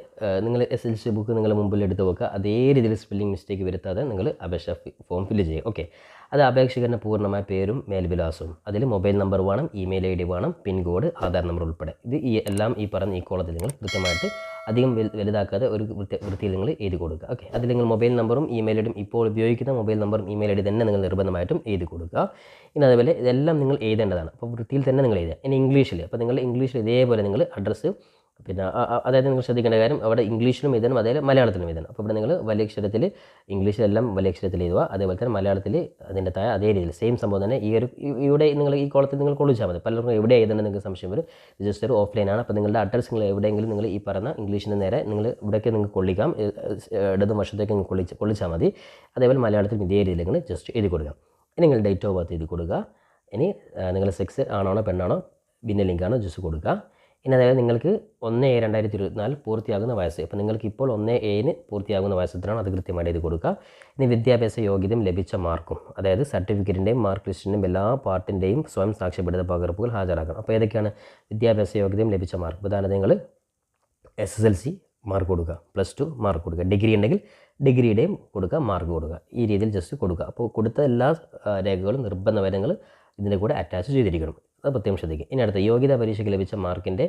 നിങ്ങൾ എസ് എൽ സി ബുക്ക് നിങ്ങൾ മുമ്പിൽ എടുത്ത് വെക്കുക. അതേ രീതിയിൽ സ്പെല്ലിംഗ് മിസ്റ്റേക്ക് വരുത്താതെ നിങ്ങൾ അപേക്ഷാ ഫോം ഫില്ല് ചെയ്യുക. ഓക്കെ അത് അപേക്ഷകരുടെ പൂർണമായ പേരും മേൽവിലാസവും. അതിൽ മൊബൈൽ നമ്പർ വേണം ഇമെയിൽ ഐ ഡി വേണം പിൻകോഡ് ആധാർ നമ്പർ ഉൾപ്പെടെ. ഇത് ഈ എല്ലാം ഈ പറഞ്ഞ ഈ കോളത്തിൽ നിങ്ങൾ കൃത്യമായിട്ട് അധികം വലുതാക്കാതെ ഒരു വൃത്തി വൃത്തിയിൽ നിങ്ങൾ എഴുതി കൊടുക്കുക. ഓക്കെ അതിൽ നിങ്ങൾ മൊബൈൽ നമ്പറും ഇമെയിൽ ഐഡിയും ഇപ്പോൾ ഉപയോഗിക്കുന്ന മൊബൈൽ നമ്പറും ഇമെയിൽ ഐ ഡി തന്നെ നിങ്ങൾ നിർബന്ധമായിട്ടും എഴുതി കൊടുക്കുക. ഇനി അതേപോലെ ഇതെല്ലാം നിങ്ങൾ എഴുതേണ്ടതാണ്. അപ്പോൾ വൃത്തിയിൽ തന്നെ നിങ്ങൾ എഴുതുക. ഇനി ഇംഗ്ലീഷിൽ അപ്പോൾ നിങ്ങൾ ഇംഗ്ലീഷിൽ ഇതേപോലെ നിങ്ങൾ അഡ്രസ്സ് പിന്നെ അതായത് നിങ്ങൾ ശ്രദ്ധിക്കേണ്ട കാര്യം അവിടെ ഇംഗ്ലീഷിലും എഴുതണം അതേ മലയാളത്തിലും എഴുതണം അപ്പോൾ ഇവിടെ നിങ്ങൾ വലിയ അക്ഷരത്തിൽ ഇംഗ്ലീഷിലെല്ലാം വലിയ അക്ഷരത്തിൽ എഴുതുക അതേപോലെ തന്നെ മലയാളത്തിൽ അതിന്റെ തായ അതേ രീതിയിൽ സെയിം സംഭവം തന്നെ ഈ ഒരു ഇവിടെ നിങ്ങൾ ഈ കോളത്തിൽ നിങ്ങൾ കൊള്ളിച്ചാൽ മതി. പലർക്കും എവിടെ എഴുതണം നിങ്ങൾക്ക് സംശയം വരും. ജസ്റ്റ് ഒരു ഓഫ്ലൈനാണ് അപ്പോൾ നിങ്ങളുടെ അഡ്രസ്സ് നിങ്ങൾ എവിടെയെങ്കിലും നിങ്ങൾ ഈ പറഞ്ഞ ഇംഗ്ലീഷിന് നേരെ നിങ്ങൾ ഇവിടേക്ക് നിങ്ങൾക്ക് കൊള്ളിക്കാം. ഇടതും വശത്തേക്ക് നിങ്ങൾ കൊള്ളിച്ച് കൊള്ളിച്ചാൽ മതി. അതേപോലെ മലയാളത്തിൽ ഇതേ രീതിയിൽ നിങ്ങൾ ജസ്റ്റ് എഴുതി കൊടുക്കാം. ഇനി നിങ്ങൾ ഡേറ്റ് ഓഫ് ബർത്ത് എഴുതി കൊടുക്കുക. ഇനി നിങ്ങൾ സെക്സ് ആണോ പെണ്ണാണോ ഭിന്നലിംഗാണോ ജസ്റ്റ് കൊടുക്കുക. ഇനി അതായത് നിങ്ങൾക്ക് ഒന്ന് ഏഴ് രണ്ടായിരത്തി ഇരുപത്തിനാല് പൂർത്തിയാകുന്ന വയസ്സ്. അപ്പോൾ നിങ്ങൾക്ക് ഇപ്പോൾ ഒന്ന് ഏഴിന് പൂർത്തിയാകുന്ന വയസ്സത്തിനാണ് അത് കൃത്യമായിട്ട് എഴുതി കൊടുക്കുക. ഇനി വിദ്യാഭ്യാസ യോഗ്യതയും ലഭിച്ച മാർക്കും അതായത് സർട്ടിഫിക്കറ്റിന്റെയും മാർക്ക് ലിസ്റ്റിന്റെയും എല്ലാ പാർട്ടിന്റെയും സ്വയം സാക്ഷ്യപ്പെടുത്ത പകർപ്പുകൾ ഹാജരാക്കണം. അപ്പോൾ ഏതൊക്കെയാണ് വിദ്യാഭ്യാസ യോഗ്യതയും ലഭിച്ച മാർക്ക്? ഉദാഹരണത്തിന് നിങ്ങൾ S S L C mark കൊടുക്കുക. പ്ലസ് ടു മാർക്ക് കൊടുക്കുക. ഡിഗ്രി ഉണ്ടെങ്കിൽ ഡിഗ്രിയുടെയും കൊടുക്കുക മാർക്ക് കൊടുക്കുക. ഈ രീതിയിൽ ജസ്റ്റ് കൊടുക്കുക. അപ്പോൾ കൊടുത്ത എല്ലാ രേഖകളും നിർബന്ധ വിവരങ്ങൾ ഇതിന്റെ കൂടെ അറ്റാച്ച് ചെയ്തിരിക്കണം. അത് പ്രത്യേകം ശ്രദ്ധിക്കുക. ഇനി അടുത്ത യോഗ്യതാ പരീക്ഷയ്ക്ക് ലഭിച്ച മാർക്കിന്റെ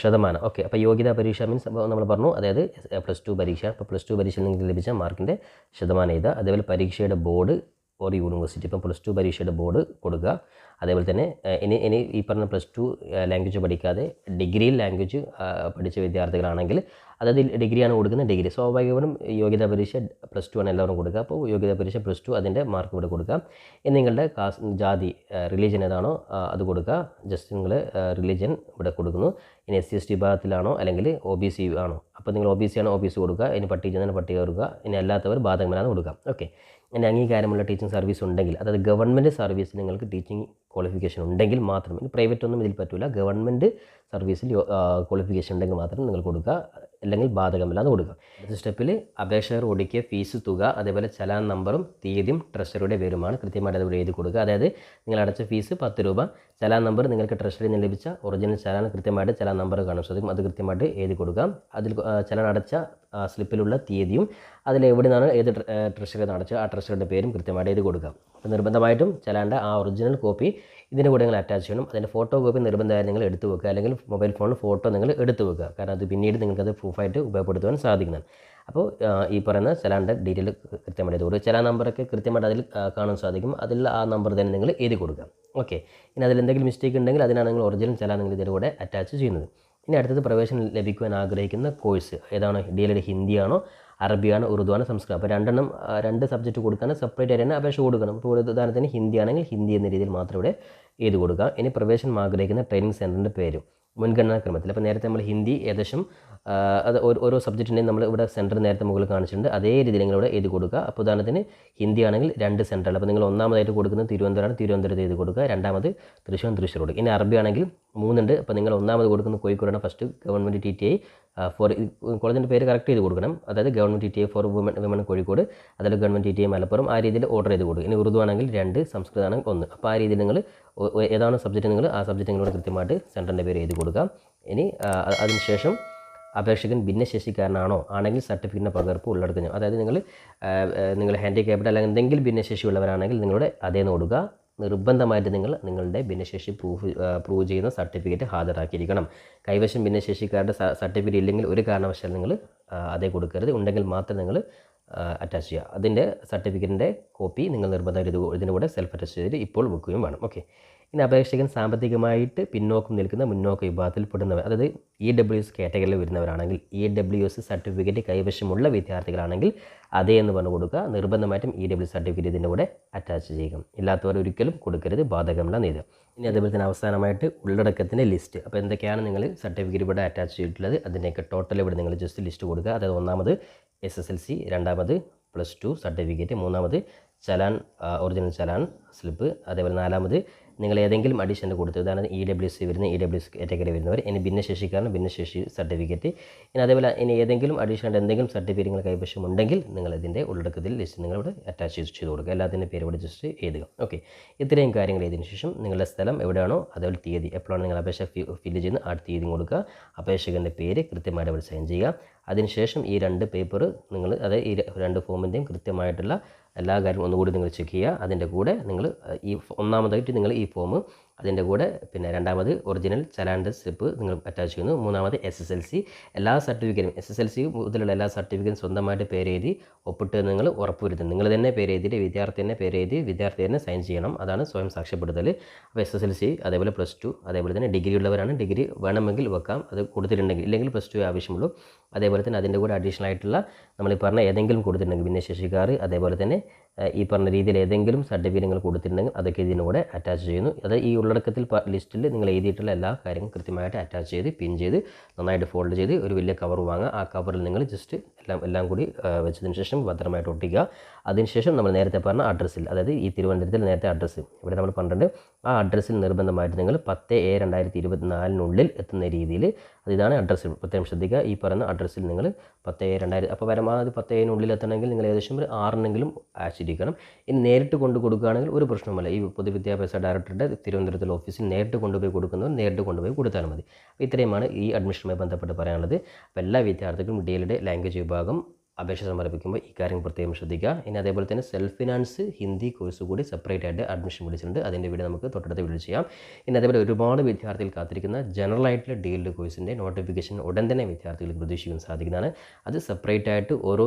ശതമാനം. ഓക്കെ അപ്പോൾ യോഗ്യതാ പരീക്ഷ മീൻസ് നമ്മൾ പറഞ്ഞു അതായത് പ്ലസ് ടു പരീക്ഷ അപ്പോൾ പ്ലസ് ടു പരീക്ഷയിൽ നിങ്ങൾക്ക് ലഭിച്ച മാർക്കിന്റെ ശതമാനം ഇതാ അതേപോലെ പരീക്ഷയുടെ ബോർഡ് ഓർ യൂണിവേഴ്സിറ്റി ഇപ്പം പ്ലസ് ടു പരീക്ഷയുടെ ബോർഡ് കൊടുക്കുക. അതേപോലെ തന്നെ ഇനി ഇനി ഈ പറഞ്ഞ പ്ലസ് ടു ലാംഗ്വേജ് പഠിക്കാതെ ഡിഗ്രി ലാംഗ്വേജ് പഠിച്ച വിദ്യാർത്ഥികളാണെങ്കിൽ അതായത് ഡിഗ്രിയാണ് കൊടുക്കുന്നത് ഡിഗ്രി സ്വാഭാവികമായും യോഗ്യതാ പരീക്ഷ പ്ലസ് ടു ആണ് എല്ലാവരും കൊടുക്കുക. അപ്പോൾ യോഗ്യതാ പരീക്ഷ പ്ലസ് ടു അതിന്റെ മാർക്ക് ഇവിടെ കൊടുക്കുക. ഇനി നിങ്ങളുടെ കാസ് ജാതി റിലീജിയൻ ഏതാണോ അത് കൊടുക്കുക. ജസ്റ്റ് നിങ്ങൾ റിലീജിയൻ ഇവിടെ കൊടുക്കുന്നു. ഇനി എസ് സി എസ് ടി വിഭാഗത്തിലാണോ അല്ലെങ്കിൽ ഒ ബി സി ആണോ? അപ്പോൾ നിങ്ങൾ ഒ ബി സി ആണ് ഒ ബി സി കൊടുക്കുക. ഇനി പട്ടിക ജനന പട്ടിക കൊടുക്കുക ഇനി അല്ലാത്തവർ ബാധകമല്ലാന്ന് കൊടുക്കുക. ഓക്കെ ഇനി അംഗീകാരമുള്ള ടീച്ചിങ് സർവീസ് ഉണ്ടെങ്കിൽ അതായത് ഗവൺമെന്റ് സർവീസ് നിങ്ങൾക്ക് ടീച്ചിങ് ക്വാളിഫിക്കേഷൻ ഉണ്ടെങ്കിൽ മാത്രം. ഇനി പ്രൈവറ്റ് ഒന്നും ഇതിൽ പറ്റില്ല ഗവൺമെന്റ് സർവീസിൽ ക്വാളിഫിക്കേഷൻ ഉണ്ടെങ്കിൽ മാത്രം നിങ്ങൾ കൊടുക്കുക. അല്ലെങ്കിൽ ബാധകമല്ലാതെ കൊടുക്കുക. അടുത്ത സ്റ്റെപ്പിൽ അപേക്ഷകർ ഒടുക്കിയ ഫീസ് തുക അതേപോലെ ചലാൻ നമ്പറും തീയതിയും ട്രഷറിയുടെ പേരുമാണ് കൃത്യമായിട്ട് അതുപോലെ എഴുതി കൊടുക്കുക. അതായത് നിങ്ങൾ അടച്ച ഫീസ് പത്ത് രൂപ ചലാൻ നമ്പർ നിങ്ങൾക്ക് ട്രഷറിയിൽ നിന്ന് ലഭിച്ച ഒറിജിനൽ ചലാൻ കൃത്യമായിട്ട് ചലാൻ നമ്പർ കാണാൻ സാധിക്കും അത് കൃത്യമായിട്ട് എഴുതി കൊടുക്കുക. അതിൽ ചലാൻ അടച്ച സ്ലിപ്പിലുള്ള തീയതിയും അതിൽ എവിടെ നിന്നാണ് ഏത് ട്രഷറി നടച്ചത് ആ ട്രഷറിയുടെ പേരും കൃത്യമായിട്ട് എഴുതി കൊടുക്കാം അപ്പോൾ നിർബന്ധമായിട്ടും ചലാന്റെ ആ ഒറിജിനൽ കോപ്പി ഇതിന്റെ കൂടെ നിങ്ങൾ അറ്റാച്ച് ചെയ്യണം അതിന്റെ ഫോട്ടോ കോപ്പി നിർബന്ധമായും നിങ്ങൾ എടുത്തു വെക്കുക അല്ലെങ്കിൽ മൊബൈൽ ഫോണിൽ ഫോട്ടോ നിങ്ങൾ എടുത്തു വെക്കുക കാരണം അത് പിന്നീട് നിങ്ങൾക്കത് പ്രൂഫായിട്ട് ഉപയോഗപ്പെടുത്തുവാൻ സാധിക്കുന്നതാണ് അപ്പോൾ ഈ പറയുന്ന ചലാന്റെ ഡീറ്റെയിൽ കൃത്യമായിട്ട് എഴുതി കൊടുക്കുക ചലാൻ നമ്പറൊക്കെ കൃത്യമായിട്ട് അതിൽ കാണാൻ സാധിക്കും അതിൽ ആ നമ്പർ തന്നെ നിങ്ങൾ എഴുതി കൊടുക്കുക ഓക്കെ ഇനി അതിൽ എന്തെങ്കിലും മിസ്റ്റേക്ക് ഉണ്ടെങ്കിൽ അതിനാണ് നിങ്ങൾ ഒറിജിനൽ ചലാൻ നിങ്ങൾ ഇതിന്റെ കൂടെ അറ്റാച്ച് ചെയ്യുന്നത് ഇനി അടുത്തത് പ്രവേശനം ലഭിക്കുവാൻ ആഗ്രഹിക്കുന്ന കോഴ്സ് ഏതാണോ ഡി ഹിന്ദിയാണോ അറബിയാണോ ആണ് സംസ്കൃതം. അപ്പോൾ രണ്ടെണ്ണം രണ്ട് സബ്ജക്റ്റ് കൊടുക്കാൻ സെപ്പറേറ്റ് ആയിട്ട് തന്നെ അപേക്ഷ കൊടുക്കണം. ഇപ്പോൾ ഉദാഹരണത്തിന് ഹിന്ദി ആണെങ്കിൽ ഹിന്ദി എന്ന രീതിയിൽ മാത്രം ഇവിടെ എഴുതി കൊടുക്കുക ഇനി പ്രവേശനം ആഗ്രഹിക്കുന്ന ട്രെയിനിങ് സെന്ററിന്റെ പേരും മുൻഗണനാക്രമത്തിൽ അപ്പോൾ നേരത്തെ നമ്മൾ ഹിന്ദി ഏകദേശം അത് ഓരോ- സബ്ജക്റ്റിന്റെയും നമ്മൾ ഇവിടെ സെന്റർ നേരത്തെ മുകളിൽ കാണിച്ചിട്ടുണ്ട്. അതേ രീതിയിൽ നിങ്ങൾ ഇവിടെ എഴുതി കൊടുക്കുക. അപ്പോൾ ഉദാഹരണത്തിന് ഹിന്ദി ആണെങ്കിൽ രണ്ട് സെന്ററുകൾ അപ്പോൾ നിങ്ങൾ ഒന്നാമതായിട്ട് കൊടുക്കുന്നത് തിരുവനന്തപുരമാണ്. തിരുവനന്തപുരത്ത് എഴുതി കൊടുക്കുക. രണ്ടാമത് തൃശ്ശൂർ തൃശ്ശൂർ കൊടുക്കുക ഇനി അറബി ആണെങ്കിൽ മൂന്നുണ്ട്. അപ്പോൾ നിങ്ങൾ ഒന്നാമത് കൊടുക്കുന്ന കോഴിക്കോടാണ് first government T T I for കോളേജിന്റെ പേര് കറക്റ്റ് ചെയ്ത് കൊടുക്കണം. അതായത് government T T I for woman women Kozhikode. അതിൽ government T T I Malappuram. ആ രീതിയിൽ ഓർഡർ ചെയ്ത് കൊടുക്കുക. ഇനി ഉറുദു ആണെങ്കിൽ രണ്ട് സംസ്കൃതം ആണെങ്കിൽ ഒന്ന്. അപ്പോൾ ആ രീതിയിൽ നിങ്ങൾ ഏതാണ് സബ്ജക്റ്റ് നിങ്ങൾ ആ സബ്ജക്റ്റ് നിങ്ങളോട് കൃത്യമായിട്ട് സെന്ററിന്റെ പേര് എഴുതി കൊടുക്കുക. ഇനി അതിനുശേഷം അപേക്ഷകൻ ഭിന്നശേഷിക്കാരനാണോ ആണെങ്കിൽ സർട്ടിഫിക്കറ്റിന്റെ പകർപ്പ് ഉള്ളടക്കുന്നു അതായത് നിങ്ങൾ നിങ്ങൾ ഹാൻഡിക്യാപ്ഡ് അല്ലെങ്കിൽ എന്തെങ്കിലും ഭിന്നശേഷി ഉള്ളവരാണെങ്കിൽ നിങ്ങളുടെ അതേ നോടുക നിർബന്ധമായിട്ട് നിങ്ങൾ നിങ്ങളുടെ ഭിന്നശേഷി പ്രൂഫ് പ്രൂവ് ചെയ്യുന്ന സർട്ടിഫിക്കറ്റ് ഹാജരാക്കിയിരിക്കണം. കൈവശം ഭിന്നശേഷിക്കാരുടെ സർട്ടിഫിക്കറ്റ് ഇല്ലെങ്കിൽ ഒരു കാരണവശാലും നിങ്ങൾ അതേ കൊടുക്കരുത്. ഉണ്ടെങ്കിൽ മാത്രം നിങ്ങൾ അറ്റാച്ച് ചെയ്യുക. അതിന്റെ സർട്ടിഫിക്കറ്റിന്റെ കോപ്പി നിങ്ങൾ നിർബന്ധമായിട്ട് ഇതിന്റെ കൂടെ സെൽഫ് അറ്റാച്ച് ചെയ്തിട്ട് ഇപ്പോൾ വെക്കുകയും വേണം. ഓക്കെ ഇനി അപേക്ഷകൻ സാമ്പത്തികമായിട്ട് പിന്നോക്കം നിൽക്കുന്ന മുന്നോക്ക വിഭാഗത്തിൽപ്പെടുന്നവർ അതായത് ഇ ഡബ്ല്യു എസ് കാറ്റഗറിയിൽ വരുന്നവരാണെങ്കിൽ ഇ ഡബ്ല്യു എസ് സർട്ടിഫിക്കറ്റ് കൈവശമുള്ള വിദ്യാർത്ഥികളാണെങ്കിൽ അതേ എന്ന് പറഞ്ഞു കൊടുക്കുക. നിർബന്ധമായിട്ടും ഇ ഡബ്ല്യു സർട്ടിഫിക്കറ്റ് ഇതിന്റെ കൂടെ അറ്റാച്ച് ചെയ്യുക. ഇല്ലാത്തവർ ഒരിക്കലും കൊടുക്കരുത്. ബാധകമല്ല നീതി. ഇനി അതുപോലെ തന്നെ അവസാനമായിട്ട് ഉള്ളടക്കത്തിന്റെ ലിസ്റ്റ് അപ്പോൾ എന്തൊക്കെയാണ് നിങ്ങൾ സർട്ടിഫിക്കറ്റ് ഇവിടെ അറ്റാച്ച് ചെയ്തിട്ടുള്ളത്? അതിന്റെയൊക്കെ ടോട്ടൽ ഇവിടെ നിങ്ങൾ ജസ്റ്റ് ലിസ്റ്റ് കൊടുക്കുക. അതായത് ഒന്നാമത് എസ് എസ് എൽ സി രണ്ടാമത് പ്ലസ് ടു സർട്ടിഫിക്കറ്റ് മൂന്നാമത് ചലാൻ ഒറിജിനൽ ചലാൻ സ്ലിപ്പ് അതേപോലെ നാലാമത് നിങ്ങൾ ഏതെങ്കിലും അഡീഷൻ കൊടുത്തു ഇതാണ് ഇ ഡബ്ല്യു സി വരുന്ന ഇ ഡബ്ല്യു സി കാറ്റഗറി വരുന്നവർ ഇനി ഭിന്നശേഷിക്കാരന് ഭിന്നശേഷി സർട്ടിഫിക്കറ്റ് ഇനി അതേപോലെ ഇനി ഏതെങ്കിലും അഡീഷണൽ എന്തെങ്കിലും സർട്ടിഫിക്കറ്റ് നിങ്ങൾ കൈവശം ഉണ്ടെങ്കിൽ നിങ്ങൾ ഇതിന്റെ ഉള്ളടക്കത്തിൽ ലിസ്റ്റ് നിങ്ങൾ ഇവിടെ അറ്റാച്ച് ചെയ്ത് ചെയ്ത് കൊടുക്കുക. എല്ലാത്തിന്റെ പേര് ഇവിടെ ജസ്റ്റ് എഴുതുക. ഓക്കെ ഇത്രയും കാര്യങ്ങൾ എഴുതിയതിനു ശേഷം നിങ്ങളുടെ സ്ഥലം എവിടെയാണോ അതേപോലെ തീയതി. എപ്പോഴാണ് നിങ്ങൾ അപേക്ഷ ഫില്ല് ചെയ്യുന്നത്? ആ തീയതി കൊടുക്കുക. അപേക്ഷകന്റെ പേര് കൃത്യമായിട്ട് അവിടെ സൈൻ ചെയ്യുക. അതിനുശേഷം ഈ രണ്ട് പേപ്പർ നിങ്ങൾ അതായത് ഈ രണ്ട് ഫോമിന്റെയും കൃത്യമായിട്ടുള്ള എല്ലാ കാര്യവും ഒന്നുകൂടി നിങ്ങൾ ചെക്ക് ചെയ്യുക. അതിന്റെ കൂടെ നിങ്ങൾ ഈ ഒന്നാമതായിട്ട് നിങ്ങൾ ഈ ഫോം അതിന്റെ കൂടെ പിന്നെ രണ്ടാമത് ഒറിജിനൽ ചലാന്റെ സ്ലിപ്പ് നിങ്ങൾ അറ്റാച്ച് ചെയ്യുന്നു. മൂന്നാമത് എസ് എസ് എൽ സി എല്ലാ സർട്ടിഫിക്കറ്റും എസ് എസ് എൽ സി മുതലുള്ള എല്ലാ സർട്ടിഫിക്കറ്റും സ്വന്തമായിട്ട് പേര് എഴുതി ഒപ്പിട്ട് നിങ്ങൾ ഉറപ്പുവരുത്തുന്നു നിങ്ങൾ തന്നെ പേര് എഴുതിയിട്ട് വിദ്യാർത്ഥി തന്നെ പേര് എഴുതി വിദ്യാർത്ഥി തന്നെ സൈൻ ചെയ്യണം. അതാണ് സ്വയം സാക്ഷ്യപ്പെടുത്തൽ. അപ്പോൾ എസ് എസ് എൽ സി അതേപോലെ പ്ലസ് ടു അതേപോലെ തന്നെ ഡിഗ്രി ഉള്ളവരാണ്. ഡിഗ്രി വേണമെങ്കിൽ വെക്കാം. അത് കൊടുത്തിട്ടുണ്ടെങ്കിൽ ഇല്ലെങ്കിൽ പ്ലസ് ടു ആവശ്യമുള്ളൂ. അതേപോലെ തന്നെ അതിന്റെ കൂടെ അഡീഷണൽ ആയിട്ടുള്ള നമ്മൾ പറഞ്ഞ ഏതെങ്കിലും കൊടുത്തിട്ടുണ്ടെങ്കിൽ ഭിന്നശേഷിക്കാർ അതേപോലെ തന്നെ ഈ പറഞ്ഞ രീതിയിൽ ഏതെങ്കിലും സർട്ടിഫിക്കറ്റ് നിങ്ങൾ കൊടുത്തിട്ടുണ്ടെങ്കിൽ അതൊക്കെ ഇതിനൂടെ അറ്റാച്ച് ചെയ്യുന്നു. അത് ഈ ഉള്ളടക്കത്തിൽ ലിസ്റ്റിൽ നിങ്ങൾ എഴുതിയിട്ടുള്ള എല്ലാ കാര്യങ്ങളും കൃത്യമായിട്ട് അറ്റാച്ച് ചെയ്ത് പിൻ ചെയ്ത് നന്നായിട്ട് ഫോൾഡ് ചെയ്ത് ഒരു വലിയ കവർ വാങ്ങുക. ആ കവറിൽ നിങ്ങൾ ജസ്റ്റ് എല്ലാം എല്ലാം കൂടി വെച്ചതിന് ശേഷം ഭദ്രമായിട്ട് ഒട്ടിക്കുക. അതിനുശേഷം നമ്മൾ നേരത്തെ പറഞ്ഞ അഡ്രസ്സിൽ അതായത് ഈ തിരുവനന്തപുരത്തിൽ നേരത്തെ അഡ്രസ്സ് ഇവിടെ നമ്മൾ പറഞ്ഞിട്ടുണ്ട് ആ അഡ്രസ്സിൽ നിർബന്ധമായിട്ട് നിങ്ങൾ പത്ത് എ രണ്ടായിരത്തി ഇരുപത്തിനാലിനുള്ളിൽ എത്തുന്ന രീതിയിൽ അത് ഇതാണ് അഡ്രസ്സ് പ്രത്യേകം ശ്രദ്ധിക്കുക ഈ പറയുന്ന അഡ്രസ്സിൽ നിങ്ങൾ പത്ത് എ രണ്ടായിരത്തി അപ്പോൾ പരമാവധി പത്ത് എനുള്ളിൽ എത്തണമെങ്കിൽ നിങ്ങൾ ഏകദേശം ഒരു ആറിനെങ്കിലും അയച്ചിരിക്കണം ഇനി നേരിട്ട് കൊണ്ടു കൊടുക്കുകയാണെങ്കിൽ ഒരു പ്രശ്നവുമില്ല. ഈ പൊതുവിദ്യാഭ്യാസ ഡയറക്ടറുടെ തിരുവനന്തപുരത്തിലെ ഓഫീസിൽ നേരിട്ട് കൊണ്ടുപോയി കൊടുക്കുന്നവർ നേരിട്ട് കൊണ്ടുപോയി കൊടുത്താൽ മതി. ഇത്രയുമാണ് ഈ അഡ്മിഷനുമായി ബന്ധപ്പെട്ട് പറയാനുള്ളത്. അപ്പോൾ എല്ലാ വിദ്യാർത്ഥികളും ഡി എൽഡ് ലാംഗ്വേജ് വിഭാഗം അപേക്ഷ സമർപ്പിക്കുമ്പോൾ ഈ കാര്യം പ്രത്യേകം ശ്രദ്ധിക്കുക. ഇനി അതേപോലെ തന്നെ സെൽഫ് ഫിനാൻസ് ഹിന്ദി കോഴ്സ് കൂടി സെപ്പറേറ്റ് ആയിട്ട് അഡ്മിഷൻ വിളിച്ചിട്ടുണ്ട്. അതിന്റെ വീഡിയോ നമുക്ക് തൊട്ടടുത്ത വീഡിയോ ചെയ്യാം. ഇനി അതേപോലെ ഒരുപാട് വിദ്യാർത്ഥികൾ കാത്തിരിക്കുന്ന ജനറൽ ആയിട്ടുള്ള ഡി എൽ കോഴ്സിന്റെ നോട്ടിഫിക്കേഷൻ ഉടൻ തന്നെ വിദ്യാർത്ഥികൾക്ക് പ്രതീക്ഷിക്കാൻ സാധിക്കുന്നതാണ്. അത് സെപ്പറേറ്റ് ആയിട്ട് ഓരോ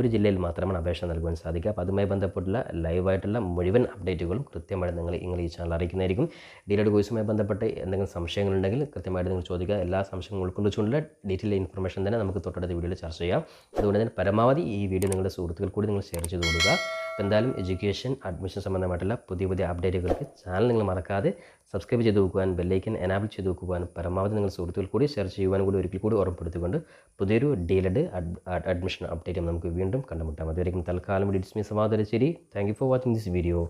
ഒരു ജില്ലയിൽ മാത്രമാണ് അപേക്ഷ നൽകുവാൻ സാധിക്കുക. അപ്പോൾ അതുമായി ബന്ധപ്പെട്ടുള്ള ലൈവായിട്ടുള്ള മുഴുവൻ അപ്ഡേറ്റുകളും കൃത്യമായിട്ട് നിങ്ങൾ നിങ്ങൾ ഈ ചാനൽ അറിയിക്കുന്നതായിരിക്കും. ഡി എൽ കോഴ്സുമായി ബന്ധപ്പെട്ട് എന്തെങ്കിലും സംശയങ്ങളുണ്ടെങ്കിൽ കൃത്യമായിട്ട് നിങ്ങൾ ചോദിക്കുക. എല്ലാ സംശയങ്ങളും ഉൾക്കൊള്ളിച്ചുകൊണ്ടുള്ള ഡീറ്റെയിൽ ഇൻഫർമേഷൻ തന്നെ നമുക്ക് തൊട്ടടുത്ത വീഡിയോയിൽ ചർച്ച ചെയ്യാം. അതുകൊണ്ട് തന്നെ പരമാവധി ഈ വീഡിയോ നിങ്ങളുടെ സുഹൃത്തുക്കൾ കൂടി നിങ്ങൾ ഷെയർ ചെയ്ത് കൊടുക്കുക. അപ്പോൾ എന്തായാലും എഡ്യൂക്കേഷൻ അഡ്മിഷൻ സംബന്ധമായിട്ടുള്ള പുതിയ പുതിയ അപ്ഡേറ്റുകൾക്ക് ചാനൽ നിങ്ങൾ മറക്കാതെ സബ്സ്ക്രൈബ് ചെയ്ത് നോക്കുവാൻ ബെല്ലൈക്കൻ എനാബിൾ ചെയ്ത് നോക്കുവാൻ പരമാവധി നിങ്ങൾ സുഹൃത്തുക്കൾ കൂടി ഷെയർ ചെയ്യുവാനും കൂടി ഒരിക്കൽ കൂടി ഓർമ്മപ്പെടുത്തിക്കൊണ്ട് പുതിയൊരു ഡീലഡ് അഡ്മിഷൻ അപ്ഡേറ്റും നമുക്ക് വീണ്ടും കണ്ടുമുട്ടാം. അതുവരെയും തൽക്കാലം ഡിസ്മി സമാധാനശ്ശേരി thank you for watching this video